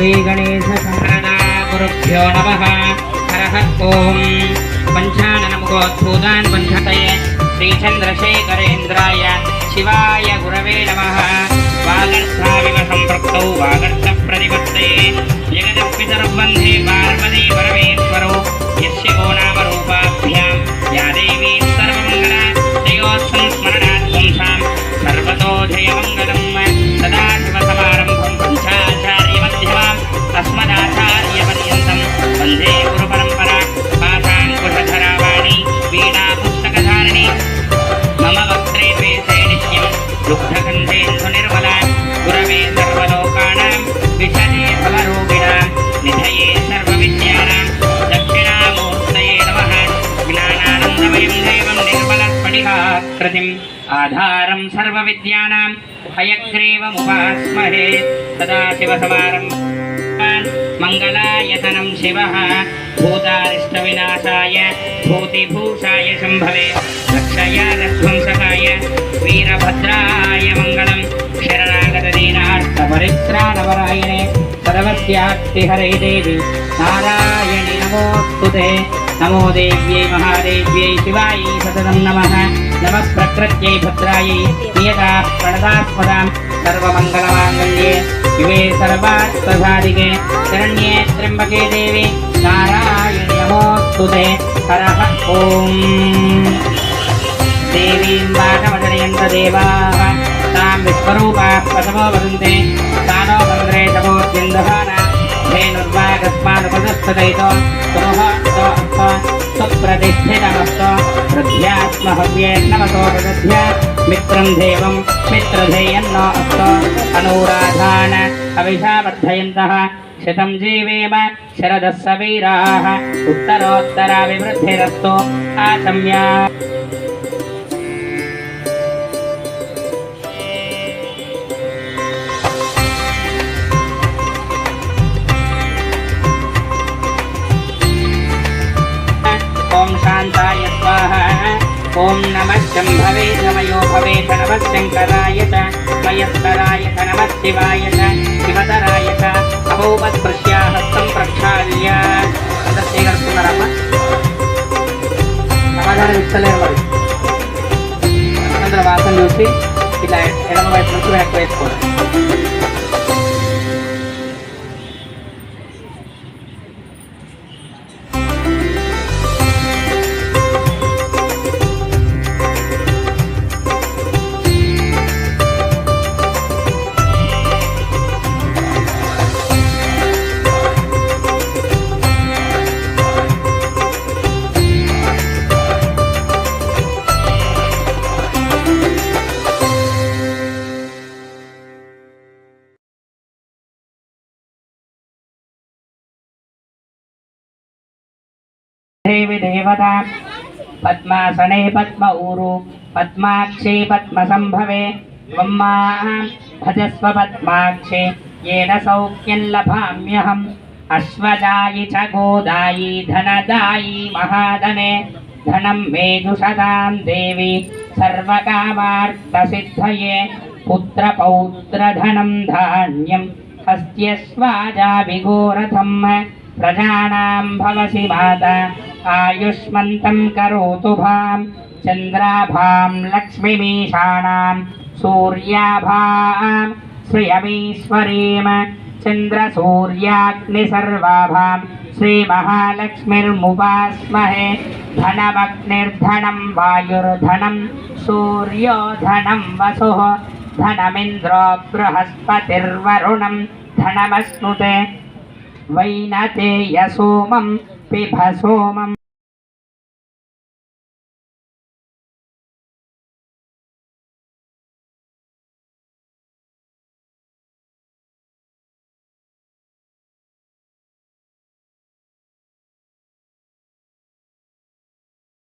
श्रीगणेशसहस्रदा गुरुभ्यो नमः हरः ॐ पञ्चाननमुखोद्भूतान् पञ्चतये श्रीचन्द्रशेखरेन्द्राय शिवाय गुरवे नमः वागर्थाविव सम्पृक्तौ वागर्थप्रतिपत्तये जगदपितरवन्धे पार्वती परमेश्वरो यस्य गो దుఃఖగంధేషు నిర్మలా గురవే సర్వలోకాణం విధనే సమరూపిణ నిధయే సర్వవిద్యానాం దక్షిణామూర్తయే నమ జ్ఞానానందమయం దైవం నిర్మలస్ఫటికాకృతిం ఆధారం సర్వవిద్యానాం హయగ్రీవముపాస్మహే సదాశివసమారం మంగళాయతనం శివ భూతారిష్టవినాశాయ భూతిభూషాయ శంభవే రక్షయారధ్వంసకాయ सर्वस्याक्तिहरे देवी नारायणि नमोऽस्तु ते नमो देव्यै महादेव्यै शिवायै सततं नमः नमः प्रकृत्यै भद्रायै नियताः प्रणदास्पदां सर्वमङ्गलमाङ्गल्ये शिवे सर्वार्थसाधिके शरण्ये त्र्यम्बके देवी नारायणि नमोऽस्तु ते हरः ॐ देवीं वाचमजनयन्त देवाः तां विश्वरूपाः प्रथमो वदन्ते तानो मन्द्रे तमोद्यन्दहाना धेनुर्वागस्मानुपदस्तदैतो तमः सुप्रतिष्ठितमस्तो हृद्यात्महव्ये नमतो ददध्य मित्रं देवं मित्रधेयन्नो अस्तो अनुराधान अविषा वर्धयन्तः शतं जीवेम शरदः सवीराः उत्तरोत्तराभिवृद्धिरस्तु आचम्या ॐ ఓం నమ శంభవే నమయో భవే నమ శంకరాయ మయస్కరాయ నమ శివాయ శివతరాయ అభౌమస్పృశ్య హస్తం ప్రక్షాళ్య. అంతా స్వీకరిస్తున్నారమ్మా సమాధానం ఇస్తలేరు వారు అందరూ చూసి ఇలా ఎడమ వైపు నుంచి వెనక్కి వేసుకోవడం. దేవి దేవత పద్మాసనే పద్మ ఊరు పద్మాక్షి పద్మసంభవే మమ్మా భజస్వ పద్మాక్షి ఏన సౌఖ్యం లభామ్యహం అశ్వదాయి చ గోదాయి ధనదాయి మహాధనే ధనం మేఘుషదాం దేవి సర్వకామార్థసిద్ధయే పుత్రపౌత్రధనం ధాన్యం హస్త్యస్వాజా విఘోరథం ప్రజానాం భవసి మాత आयुष्मन्तं करोतु भां, चन्द्राभां, लक्ष्मीमीशाणां, सूर्याभां, श्रियमीश्वरीं, चन्द्रसूर्याग्निसर्वाभां, श्रीमहालक्ष्मीर्मुपास्महे, धनमग्निर्धनं, वायुर्धनं सूर्यो धनं वसुः धनमिन्द्रो बृहस्पतिर्वरुणं धनमश्नुते वैनते పుష్పిభ సోమం